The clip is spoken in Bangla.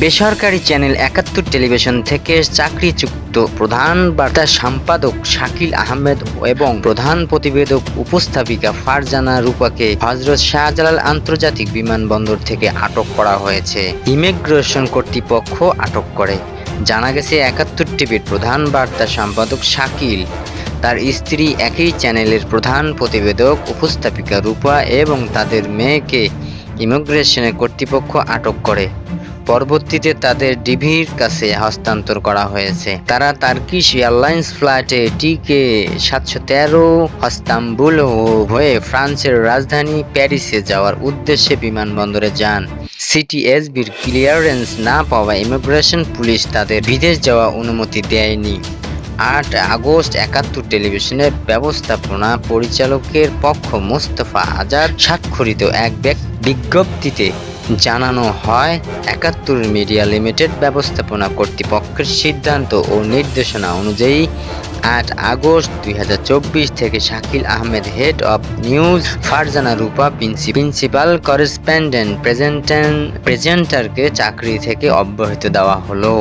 বেসরকারি চ্যানেল একাত্তর টেলিভিশন থেকে চাকরিযুক্ত প্রধান বার্তা সম্পাদক শাকিল আহমেদ এবং প্রধান প্রতিবেদক উপস্থাপিকা ফারজানা রূপাকে হজরত শাহজালাল আন্তর্জাতিক বিমানবন্দর থেকে আটক করা হয়েছে। ইমিগ্রেশন কর্তৃপক্ষ আটক করে। জানা গেছে, একাত্তর টিভির প্রধান বার্তা সম্পাদক শাকিল, তার স্ত্রী একই চ্যানেলের প্রধান প্রতিবেদক উপস্থাপিকা রূপা এবং তাদের মেয়েকে ইমিগ্রেশনের কর্তৃপক্ষ আটক করে। পরবর্তীতে তাদের ডিভির কাছে হস্তান্তর করা হয়েছে। তারা তার্কিশ এয়ারলাইন্স ফ্লাইটে টিকে সাতশো তেরো হস্তাম্বুল হয়ে ফ্রান্সের রাজধানী প্যারিসে যাওয়ার উদ্দেশ্যে বিমানবন্দরে যান। সিটি সিটিএসবির ক্লিয়ারেন্স না পাওয়া ইমিগ্রেশন পুলিশ তাদের বিদেশ যাওয়া অনুমতি দেয়নি। আট আগস্ট একাত্তর টেলিভিশনের ব্যবস্থাপনা পরিচালকের পক্ষ মোস্তফা আজাদ স্বাক্ষরিত এক ব্যক- বিজ্ঞপ্তিতে জানানো হয়, একাত্তর মিডিয়া লিমিটেড ব্যবস্থাপনা কর্তৃপক্ষের সিদ্ধান্ত ও নির্দেশনা অনুযায়ী আট আগস্ট দুই হাজার চব্বিশ থেকে Shakil Ahmed head of news Farzana Rupa principal correspondent প্রেজেন্টারকে চাকরি থেকে অব্যাহতি দেওয়া হলো।